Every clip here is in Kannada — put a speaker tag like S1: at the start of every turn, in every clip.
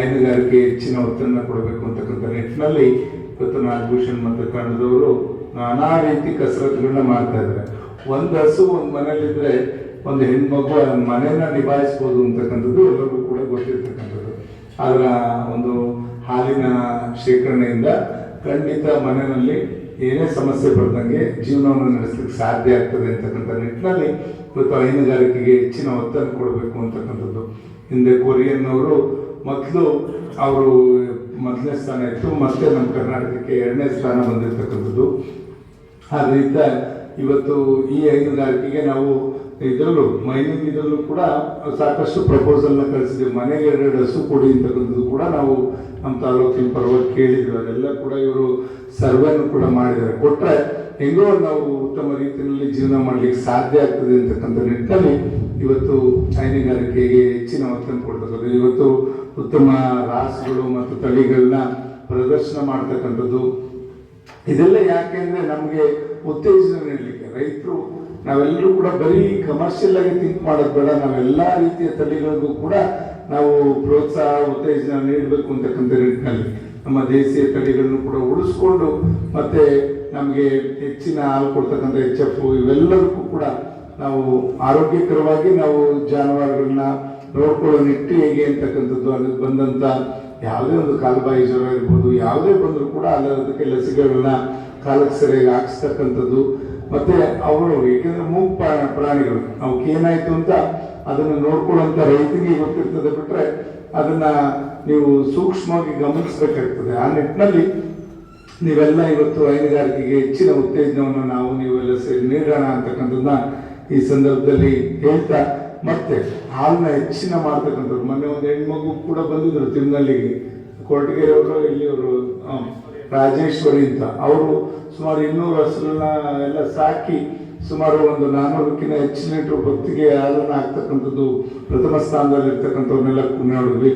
S1: ಹೈನುಗಾರಿಕೆ ಹೆಚ್ಚಿನ ಒತ್ತನ್ನು ಕೊಡಬೇಕು ಅಂತಕ್ಕಂಥ ನಿಟ್ಟಿನಲ್ಲಿ ಇವತ್ತು ನಾಗಭೂಷಣ್ ಮತ್ತು ತಂಡದವರು ನಾನಾ ರೀತಿ ಕಸರತ್ತುಗಳನ್ನ ಮಾಡ್ತಾ ಇದ್ದಾರೆ. ಒಂದು ಹಸು, ಒಂದು ಮನೇಲಿದ್ರೆ ಒಂದು ಹೆಣ್ಮಗು ಮನೆಯನ್ನ ನಿಭಾಯಿಸ್ಬೋದು ಅಂತಕ್ಕಂಥದ್ದು ಎಲ್ಲರಿಗೂ ಕೂಡ ಗೊತ್ತಿರ್ತಕ್ಕಂಥದ್ದು. ಅದರ ಒಂದು ಹಾಲಿನ ಶೇಖರಣೆಯಿಂದ ಖಂಡಿತ ಮನೆಯಲ್ಲಿ ಏನೇ ಸಮಸ್ಯೆ ಬರ್ದಂಗೆ ಜೀವನವನ್ನು ನಡೆಸಲಿಕ್ಕೆ ಸಾಧ್ಯ ಆಗ್ತದೆ ಅಂತಕ್ಕಂಥ ನಿಟ್ಟಿನಲ್ಲಿ ಇವತ್ತು ಹೈನುಗಾರಿಕೆಗೆ ಹೆಚ್ಚಿನ ಒತ್ತನ್ನು ಕೊಡಬೇಕು ಅಂತಕ್ಕಂಥದ್ದು. ಹಿಂದೆ ಕೊರಿಯನ್ ಅವರು ಮೊದಲು ಅವರು ಮೊದಲನೇ ಸ್ಥಾನ ಇತ್ತು, ಮತ್ತೆ ನಮ್ಮ ಕರ್ನಾಟಕಕ್ಕೆ ಎರಡನೇ ಸ್ಥಾನ ಬಂದಿರತಕ್ಕಂಥದ್ದು. ಆದ್ದರಿಂದ ಇವತ್ತು ಈ ಹೈನುಗಾರಿಕೆಗೆ ನಾವು ಇದರಲ್ಲೂ ಮೈನಿಂಗ್ ಇದರಲ್ಲೂ ಕೂಡ ಸಾಕಷ್ಟು ಪ್ರಪೋಸಲ್ನ ಕಳಿಸಿದ್ದೀವಿ. ಮನೆಗೆ ಎರಡು ಹಸು ಕೊಡಿ ಅಂತಕ್ಕಂಥದ್ದು ಕೂಡ ನಾವು ನಮ್ಮ ತಾಲೂಕಿನ ಪರವಾಗಿ ಕೇಳಿದ್ವಿ ಅದೆಲ್ಲ ಕೂಡ ಇವರು ಸರ್ವೆನು ಕೂಡ ಮಾಡಿದ್ದಾರೆ. ಕೊಟ್ಟರೆ ಹೆಂಗೋ ನಾವು ಉತ್ತಮ ರೀತಿಯಲ್ಲಿ ಜೀವನ ಮಾಡಲಿಕ್ಕೆ ಸಾಧ್ಯ ಆಗ್ತದೆ ಅಂತಕ್ಕಂಥ ನಿಟ್ಟಿನಲ್ಲಿ ಇವತ್ತು ಹೈನುಗಾರಿಕೆಗೆ ಹೆಚ್ಚಿನ ಒತ್ತನ್ನು ಕೊಡ್ತಕ್ಕಂಥದ್ದು. ಇವತ್ತು ಉತ್ತಮ ರಾಸುಗಳು ಮತ್ತು ತಳಿಗಳನ್ನ ಪ್ರದರ್ಶನ ಮಾಡ್ತಕ್ಕಂಥದ್ದು. ಇದೆಲ್ಲ ಯಾಕೆಂದ್ರೆ ನಮಗೆ ಉತ್ತೇಜನ ನೀಡಲಿಕ್ಕೆ. ರೈತರು ನಾವೆಲ್ಲರೂ ಕೂಡ ಬರೀ ಕಮರ್ಷಿಯಲ್ ಆಗಿ ಥಿಂಕ್ ಮಾಡೋದು ಬೇಡ. ನಾವೆಲ್ಲ ರೀತಿಯ ತಳಿಗಳಿಗೂ ಕೂಡ ನಾವು ಪ್ರೋತ್ಸಾಹ, ಉತ್ತೇಜನ ನೀಡಬೇಕು ಅಂತಕ್ಕಂಥ ನಿಟ್ಟಿನಲ್ಲಿ. ನಮ್ಮ ದೇಶೀಯ ತಳಿಗಳನ್ನು ಕೂಡ ಉಳಿಸ್ಕೊಂಡು ಮತ್ತೆ ನಮಗೆ ಹೆಚ್ಚಿನ ಹಾಲು ಕೊಡ್ತಕ್ಕಂಥ ಎಚ್ ಎಫ್ ಇವೆಲ್ಲದಕ್ಕೂ ಕೂಡ ನಾವು ಆರೋಗ್ಯಕರವಾಗಿ ನಾವು ಜಾನುವಾರುಗಳನ್ನ ನೋಡ್ಕೊಳ್ಳೋ ನಿಟ್ಟು ಹೇಗೆ ಅಂತಕ್ಕಂಥದ್ದು ಅದಕ್ಕೆ ಬಂದಂಥ ಯಾವುದೇ ಒಂದು ಕಾಲುಬಾಯಿ ಜ್ವರ ಇರ್ಬೋದು, ಯಾವುದೇ ಬಂದರೂ ಕೂಡ ಅಲ್ಲಿ ಅದಕ್ಕೆ ಲಸಿಕೆಗಳನ್ನ ಕಾಲಕ್ಕೆ ಸರಿಯಾಗಿ ಹಾಕಿಸ್ತಕ್ಕಂಥದ್ದು. ಮತ್ತೆ ಅವರು ಏಕೆಂದರೆ ಮೂಗ್ ಪ್ರಾಣ ಪ್ರಾಣಿಗಳು ಅವಕ್ಕೆ ಏನಾಯ್ತು ಅಂತ ಅದನ್ನು ನೋಡ್ಕೊಳ್ಳುವಂತ ರೈತರಿಗೆ ಗೊತ್ತಿರ್ತದೆ ಬಿಟ್ರೆ ಅದನ್ನ ನೀವು ಸೂಕ್ಷ್ಮವಾಗಿ ಗಮನಿಸಬೇಕಾಗ್ತದೆ. ಆ ನಿಟ್ಟಿನಲ್ಲಿ ನೀವೆಲ್ಲ ಇವತ್ತು ಹೈನುಗಾರಿಕೆಗೆ ಹೆಚ್ಚಿನ ಉತ್ತೇಜನವನ್ನು ನಾವು ನೀವೆಲ್ಲ ಸೇರಿ ನೀಡೋಣ ಅಂತಕ್ಕಂಥದ್ದನ್ನ ಈ ಸಂದರ್ಭದಲ್ಲಿ ಹೇಳ್ತಾ ಮತ್ತೆ ಹಾಲನ್ನ ಹೆಚ್ಚಿನ ಮಾಡ್ತಕ್ಕಂಥದ್ದು ಮೊನ್ನೆ ಒಂದು ಹೆಣ್ಮಗು ಕೂಡ ಬಂದಿದ್ರು ತಿರುನಲ್ಲಿಗೆ ಕೊರಟಗೆರೆ ಅವರು ಇಲ್ಲಿಯವರು ರಾಜೇಶ್ವರಿ ಅಂತ. ಅವರು ಸುಮಾರು ಇನ್ನೂರು ಹಸುಗಳನ್ನ ಎಲ್ಲ ಸಾಕಿ ಸುಮಾರು ಒಂದು ನಾನ್ನೂರಕ್ಕಿಂತ ಹೆಚ್ಚಿನ ಲೀಟರ್ ಹೊತ್ತಿಗೆ ಹಾಲನ್ನು ಹಾಕ್ತಕ್ಕಂಥದ್ದು ಪ್ರಥಮ ಸ್ಥಾನದಲ್ಲಿ ಇರ್ತಕ್ಕಂಥವ್ರನ್ನೆಲ್ಲ ನೋಡಿದ್ವಿ.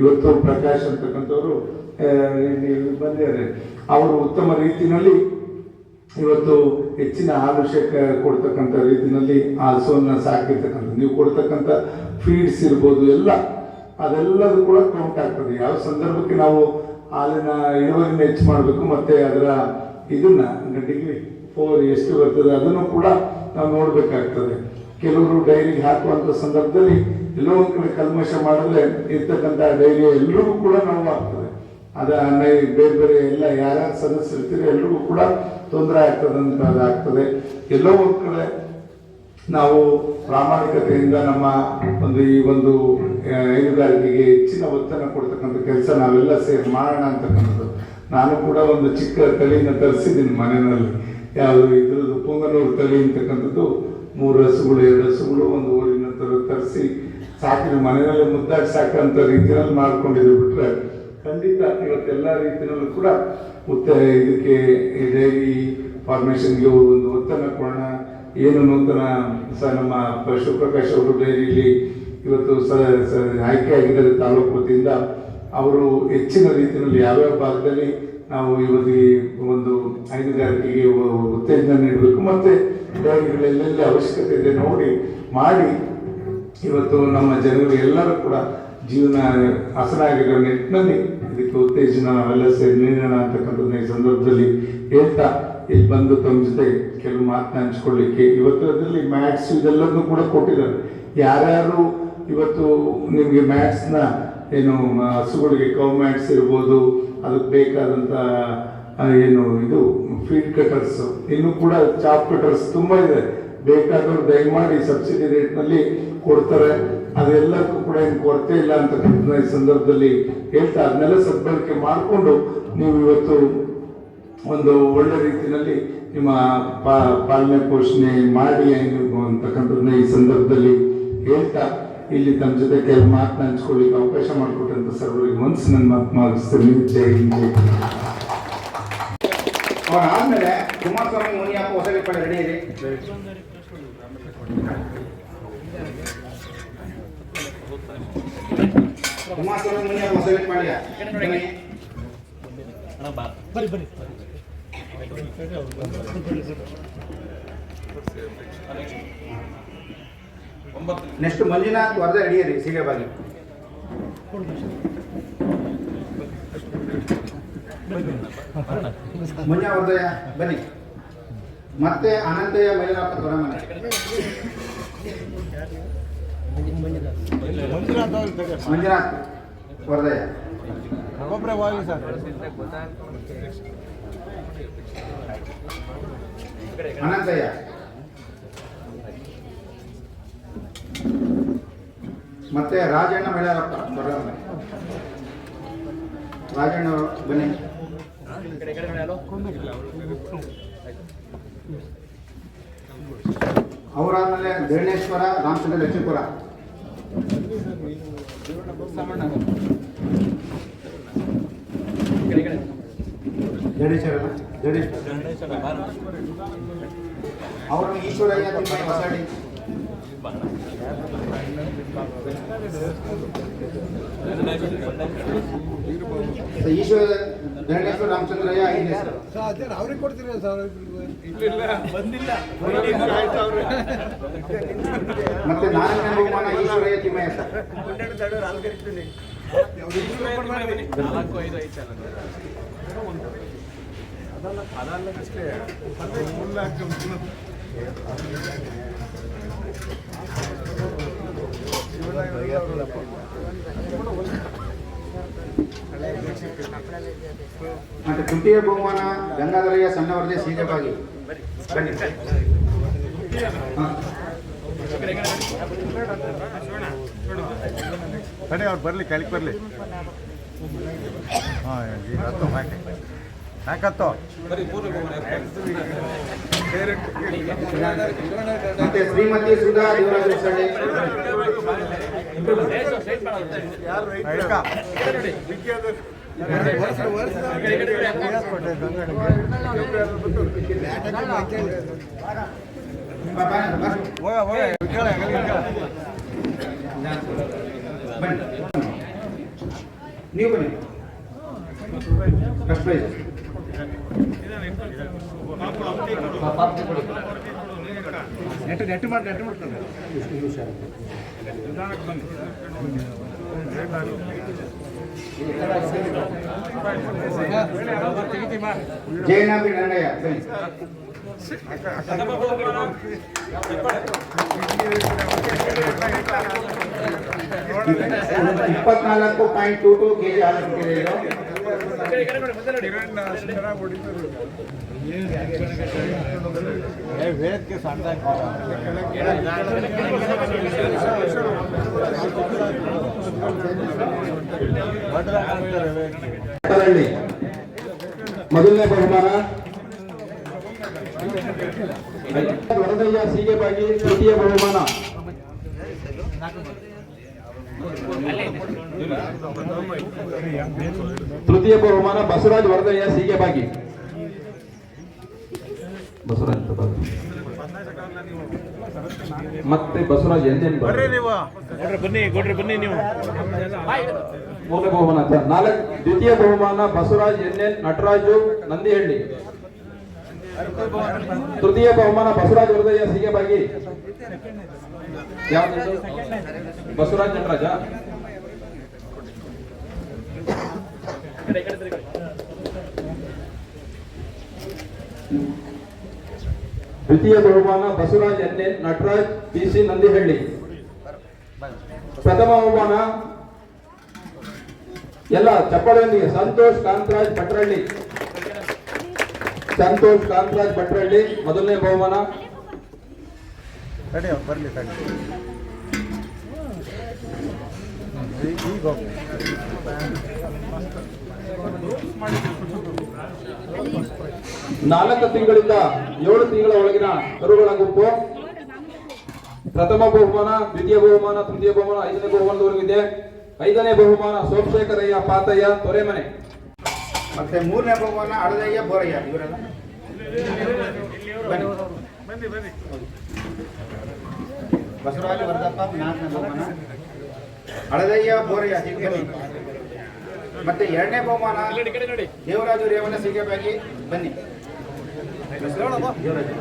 S1: ಇವತ್ತು ಪ್ರಕಾಶ್ ಅಂತಕ್ಕಂಥವ್ರು ಬಂದಿದ್ದಾರೆ. ಅವರು ಉತ್ತಮ ರೀತಿಯಲ್ಲಿ ಇವತ್ತು ಹೆಚ್ಚಿನ ಹಾಲು ಶೇಖ ಕೊಡ್ತಕ್ಕಂಥ ರೀತಿಯಲ್ಲಿ ಆ ಹಸುವನ್ನ ಸಾಕಿರ್ತಕ್ಕಂಥ, ನೀವು ಕೊಡ್ತಕ್ಕಂಥ ಫೀಡ್ಸ್ ಇರ್ಬೋದು, ಎಲ್ಲ ಅದೆಲ್ಲದೂ ಕೂಡ ಕೌಂಟ್ ಆಗ್ತದೆ. ಯಾವ ಸಂದರ್ಭಕ್ಕೆ ನಾವು ಹಾಲಿನ ಇಳುವರಿನ ಹೆಚ್ಚು ಮಾಡಬೇಕು, ಮತ್ತೆ ಅದರ ಇದನ್ನ ಡಿಗ್ರಿ ಫೋರ್ ಎಷ್ಟು ಬರ್ತದೆ, ಅದನ್ನು ಕೂಡ ನಾವು ನೋಡಬೇಕಾಗ್ತದೆ. ಕೆಲವರು ಡೈರಿಗೆ ಹಾಕುವಂಥ ಸಂದರ್ಭದಲ್ಲಿ ಎಲ್ಲೋ ಒಂದು ಕಡೆ ಕಲ್ಮಶ ಮಾಡಿದ್ರೆ ಇರ್ತಕ್ಕಂಥ ಡೈರಿ ಎಲ್ಲರಿಗೂ ಕೂಡ ನಾವು ಆಗ್ತದೆ ಅದ ಬೇರೆ ಬೇರೆ ಎಲ್ಲ ಯಾರ್ಯಾರು ಸದಸ್ಯರಿರ್ತೀರಿ ಎಲ್ರಿಗೂ ಕೂಡ ತೊಂದರೆ ಆಗ್ತದೆ ಅಂತ ಅದಾಗ್ತದೆ. ಎಲ್ಲೋ ಒಂದು ಕಡೆ ನಾವು ಪ್ರಾಮಾಣಿಕತೆಯಿಂದ ನಮ್ಮ ಒಂದು ಈ ಒಂದು ಹೈನುಗಾರಿಕೆಗೆ ಹೆಚ್ಚಿನ ಒತ್ತನ್ನು ಕೊಡ್ತಕ್ಕಂಥ ಕೆಲಸ ನಾವೆಲ್ಲ ಸೇರಿ ಮಾಡೋಣ ಅಂತಕ್ಕಂಥದ್ದು. ನಾನು ಕೂಡ ಒಂದು ಚಿಕ್ಕ ತಳಿನ ತರಿಸಿದ್ದೀನಿ ಮನೆಯಲ್ಲಿ. ಯಾವುದು ಇದ್ರದ್ದು ಪುಂಗನೂರು ತಳಿ ಅಂತಕ್ಕಂಥದ್ದು. ಮೂರು ಹಸುಗಳು, ಎರಡು ಹಸುಗಳು ಒಂದು ಊರಿನ ತರ ತರಿಸಿ ಸಾಕಿನ ಮನೆಯಲ್ಲೇ ಮುದ್ದಾಗಿ ಸಾಕಂತ ರೀತಿಯಲ್ಲಿ ಮಾಡ್ಕೊಂಡಿದ್ದು ಬಿಟ್ರೆ ಖಂಡಿತ ಇವತ್ತೆಲ್ಲ ರೀತಿಯಲ್ಲೂ ಕೂಡ ಉತ್ತ ಇದಕ್ಕೆ ಡೈರಿ ಫಾರ್ಮೇಷನ್ಗೆ ಒಂದು ಒತ್ತನ್ನು ಕೊಡೋಣ. ಏನು ನೂತನ ಸ ನಮ್ಮ ಶಿವಪ್ರಕಾಶ್ ಪ್ರಕಾಶ್ ಅವರು ಡೈರಿಲಿ ಇವತ್ತು ಸ ಆಯ್ಕೆ ಆಗಿದ್ದಾರೆ ತಾಲೂಕು ವತಿಯಿಂದ. ಅವರು ಹೆಚ್ಚಿನ ರೀತಿಯಲ್ಲಿ ಯಾವ್ಯಾವ ಭಾಗದಲ್ಲಿ ನಾವು ಇವತ್ತು ಒಂದು ಹೈನುಗಾರಿಕೆಗೆ ಉತ್ತೇಜನ ನೀಡಬೇಕು, ಮತ್ತೆ ಡೈರಿಗಳಲ್ಲೆಲ್ಲ ಅವಶ್ಯಕತೆ ಇದೆ ನೋಡಿ ಮಾಡಿ. ಇವತ್ತು ನಮ್ಮ ಜನರು ಎಲ್ಲರೂ ಕೂಡ ಜೀವನ ಹಸರಾಗಿರೋ ನಿಟ್ಟಿನಲ್ಲಿ ಇದಕ್ಕೆ ಉತ್ತೇಜನ ನಾವೆಲ್ಲ ಸೇರಿ ನೀಡೋಣ ಅಂತಕ್ಕಂಥದ್ದನ್ನ ಈ ಸಂದರ್ಭದಲ್ಲಿ ಹೇಳ್ತಾ ಇಲ್ಲಿ ಬಂದು ತಮ್ಮ ಜೊತೆ ಕೆಲವು ಮಾತನ್ನ ಹಂಚ್ಕೊಳ್ಳಿಕ್ಕೆ ಇವತ್ತು ಅದರಲ್ಲಿ ಮ್ಯಾಥ್ಸ್ ಇದೆಲ್ಲದನ್ನು ಕೂಡ ಕೊಟ್ಟಿದ್ದಾರೆ. ಯಾರ್ಯಾರು ಇವತ್ತು ನಿಮಗೆ ಮ್ಯಾಥ್ಸ್ನ ಏನು ಹಸುಗಳಿಗೆ ಕೌ ಮ್ಯಾಟ್ಸ್ ಇರ್ಬೋದು, ಅದಕ್ಕೆ ಬೇಕಾದಂಥ ಏನು ಇದು ಫೀಡ್ ಕಟರ್ಸ್ ಇನ್ನೂ ಕೂಡ ಚಾಪ್ ಕಟರ್ಸ್ ತುಂಬ ಇದೆ. ಬೇಕಾದವರು ದಯಮಾಡಿ ಸಬ್ಸಿಡಿ ರೇಟ್ನಲ್ಲಿ ಕೊಡ್ತಾರೆ ಅದೆಲ್ಲಕ್ಕೂ ಕೂಡ ಏನು ಕೊರತೆ ಇಲ್ಲ ಅಂತ ಈ ಸಂದರ್ಭದಲ್ಲಿ ಹೇಳ್ತಾ ಅದನ್ನೆಲ್ಲ ಸದ್ಬಳಕೆ ಮಾಡಿಕೊಂಡು ನೀವು ಇವತ್ತು ಒಂದು ಒಳ್ಳೆ ರೀತಿಯಲ್ಲಿ ನಿಮ್ಮ ಪಾ- ಪಾಲನೆ ಪೋಷಣೆ ಮಾಡಿ ಅಂತಕ್ಕಂಥದ್ದನ್ನ ಈ ಸಂದರ್ಭದಲ್ಲಿ ಹೇಳ್ತಾ ಇಲ್ಲಿ ತಮ್ಮ ಜೊತೆ ಕೆಲವು ಮಾತನ್ನ ಹಂಚ್ಕೊಳ್ಳಿಕ್ಕೆ ಅವಕಾಶ ಮಾಡಿಕೊಟ್ಟಂತ ಸರ್ವರಿಗೆ ಮನಸ್ಸು ನನ್ನ ಮಾತು ಮಾಡಿಸ್ತೀನಿ ಜೈ ಹಿಂದ್,
S2: ಆದ್ಮೇಲೆ ಕುಮಾರಸ್ವಾಮಿ ಮುನಿಯಪ್ಪ ಹೊಸ ಪಡೆ ರೆಡಿ ಇದೆ ಕುಮಾರಸ್ವಾಮಿ ಮುನಿಯಪ್ಪ ಹೊಸ ಪಾಳ್ಯ ಬನ್ನಿ. ನೆಕ್ಸ್ಟ್ ಮಂಜುನಾಥ್ ವರದ ರೆಡಿ ಇದೆ ಸೀಗೆ ಬಾಗಿ. ಮುಂಜಾ ಉದಯ ಬನ್ನಿ. ಮತ್ತೆ ಅನಂತಯ್ಯ ಮೈಲಾಪ ದೊರಮನೆ ಮಂಜುನಾಥ್ ವರದಯ್ಯ
S3: ಒಬ್ಬರೇ ಹೋಗಿ ಸರ್.
S2: ಅನಂತಯ್ಯ. ಮತ್ತೆ ರಾಜಣ್ಣ ಮೈಲಾರಪ್ಪ ದೊಡ್ಡಮನೆ ರಾಜಣ್ಣ ಬನ್ನಿ. ಅವರಾದ್ಮೇಲೆ ಧರಣೇಶ್ವರ ರಾಮಚಂದ್ರ ಲಕ್ಷ್ಮೀಪುರ. ಜಡೇಶ್ವರ ಜಡೇಶ್ವರ ಅವರನ್ನು ಈಶ್ವರಯ್ಯ ಹೊಸಾಡಿ ಈಶ್ವರ ಧರಣೇಶ್ವರ ರಾಮಚಂದ್ರಯ್ಯ ಐದನೇ ಸರ್
S3: ಸರ್ ಅವ್ರಿಗೆ ಕೊಡ್ತೀರ ಸರ್.
S2: ಮತ್ತೆ ನಾಲ್ಕನೇ ಬಹುಮಾನ ಈಶ್ವರಯ್ಯ ತಿಮ್ಮಯ್ಯ ಸರ್
S4: ನಾಲ್ಕು ಐದು ಐದು
S2: ಮತ್ತೆ ತೃತೀಯ ಬಹುಮಾನ ಗಂಗಾಧರಯ್ಯ ಸಣ್ಣವರದೇ ಸೀಗೆಬಾಗಿ ಬನ್ನಿ.
S3: ಅವ್ರು ಬರಲಿ ಕೆಳಗೆ ಬರಲಿ. ಹಾಂ ಈಗ ಹತ್ತು ಹಾಕಿ ಹಾಕತ್ತು
S2: ಮತ್ತೆ ಶ್ರೀಮತಿ ಸುಧಾ ದೇವರಾಜ. ಬನ್ನಿ ನೀವು ಬನ್ನಿ ಫಸ್ಟ್ ಪ್ರೈಸ್
S3: ನೆಟ್ಟು ನೆಟ್ಟು ಮಾಡಿ ನೆಟ್ಟು ಮಾಡ್ತಾರೆ
S2: ಜಯನಾಬಿ ನಂಡಯ್ಯ ಬನ್ನಿ ಇಪ್ಪತ್ನಾಲ್ಕು point two two K G ಹಾಲು ಕೊಟ್ಟಿದೆ ಇದು
S3: ವೇದಕ್ಕೆ ಸಣ್ಣ
S5: ಮೊದಲನೇ ಬಹುಮಾನ. ವರದಯ್ಯ ಸೀಗೆಬಾಗಿ ತೃತೀಯ ಬಹುಮಾನ. ತೃತೀಯ ಬಹುಮಾನ ಬಸವರಾಜ್ ವರದಯ್ಯ ಸೀಗೆಬಾಗಿ ಬಸವರಾಜ್ ಅಂತ ಬರ್ರಿ. ಮತ್ತೆ ಬಸವರಾಜ್ ಎಂದೇನು
S4: ಬನ್ನಿ ಕೊಡ್ರಿ ಬನ್ನಿ ನೀವು
S5: ಮೂರನೇ ಬಹುಮಾನ ನಾಲ್ಕು ದ್ವಿತೀಯ ಬಹುಮಾನ ಬಸವರಾಜ್ ಎನ್ ಎನ್ ನಟರಾಜು ನಂದಿಹಳ್ಳಿ. ತೃತೀಯ ಬಹುಮಾನ ಬಸವರಾಜ್ ಹೃದಯ ಸಿಗೆ ಬಾಗಿ. ಬಸವರಾಜ್ ನಟರಾಜ? ದ್ವಿತೀಯ ಬಹುಮಾನ Basavaraj N N Nataraj P C Nandihalli. ಪ್ರಥಮ ಬಹುಮಾನ ಎಲ್ಲ ಚಪ್ಪಾಳೆಯೊಂದಿಗೆ ಸಂತೋಷ್ ಕಾಂತರಾಜ್ ಭಟ್ರಳ್ಳಿ ಸಂತೋಷ್ ಕಾಂತರಾಜ್ ಭಟ್ರಳ್ಳಿ ಮೊದಲನೇ ಬಹುಮಾನ.
S3: ಬರಲಿ
S5: ನಾಲ್ಕು ತಿಂಗಳಿಂದ ಏಳು ತಿಂಗಳ ಒಳಗಿನ ಕರುಗಳ ಗುಂಪು. ಪ್ರಥಮ ಬಹುಮಾನ ದ್ವಿತೀಯ ಬಹುಮಾನ ತೃತೀಯ ಬಹುಮಾನ ಐದನೇ ಬಹುಮಾನದವರೆಗೂ ಇದೆ. ಐದನೇ ಬಹುಮಾನ ಸೋಮಶೇಖರಯ್ಯ ಪಾತಯ್ಯ ತೊರೆಮನೆ.
S2: ಮತ್ತೆ ಮೂರನೇ ಬಹುಮಾನ ಅಳದಯ್ಯ, ಬೋರಯ್ಯ, ಇವರೆಲ್ಲ? ಬನ್ನಿ. ಬಸವರಾಜ ವರದಪ್ಪ, ನಾಲ್ಕನೇ ಬಹುಮಾನ ಅಳದಯ್ಯ, ಬೋರಯ್ಯ ಮತ್ತೆ ಎರಡನೇ ಬಹುಮಾನ ದೇವರಾಜು ರೇವಣ್ಣ ಸಿಗಬೇಕಾಗಿ ಬನ್ನಿ. ದೇವರಾಜು.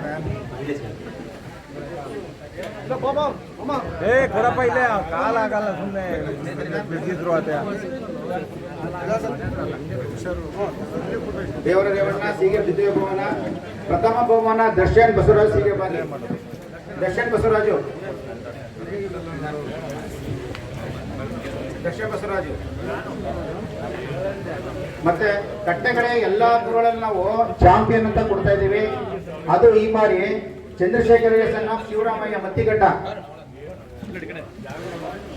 S3: ಏ, ಕೊಡಪ್ಪ, ಇಲ್ಲೇ ಕಾಲ ಆಗಲ್ಲ ಸುಮ್ಮನೆ ಬಿದ್ದಿದ್ರು ಆತ
S2: ದೇವರ ರೇವಣ್ಣ ಸೀಗೆ ದ್ವಿತೀಯ ಬಹುಮಾನ, ಪ್ರಥಮ ಬಹುಮಾನ, ದರ್ಶನ್ ಬಸವರಾಜ್, ಸೀಗೆ ಬಾಲಿ ದರ್ಶನ್ ಬಸವರಾಜು. ದರ್ಶನ್ ಬಸವರಾಜು. ಮತ್ತೆ ಕಟ್ಟೆಗಡೆ ಎಲ್ಲಾ ಗುರುಗಳಲ್ಲಿ ನಾವು ಚಾಂಪಿಯನ್ ಅಂತ ಕೊಡ್ತಾ ಇದ್ದೀವಿ. ಅದು ಈ ಬಾರಿ ಚಂದ್ರಶೇಖರಯ್ಯ ಸಣ್ಣ ಶಿವರಾಮಯ್ಯ ಮತ್ತಿಗಡ್ಡ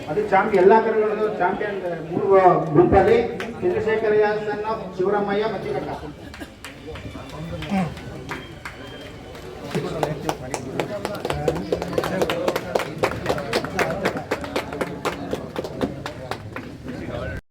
S2: ಅದು ಚಾಂಪ್ ಎಲ್ಲಾ ಕಡೆಗಳಲ್ಲೂ ಚಾಂಪಿಯನ್ ಮೂರು ಗುಂಪಲ್ಲಿ ಚಂದ್ರಶೇಖರಯ್ಯ ಸಣ್ಣ ಶಿವರಾಮಯ್ಯ ಮತ್ತಿಗಡ್ಡ Thank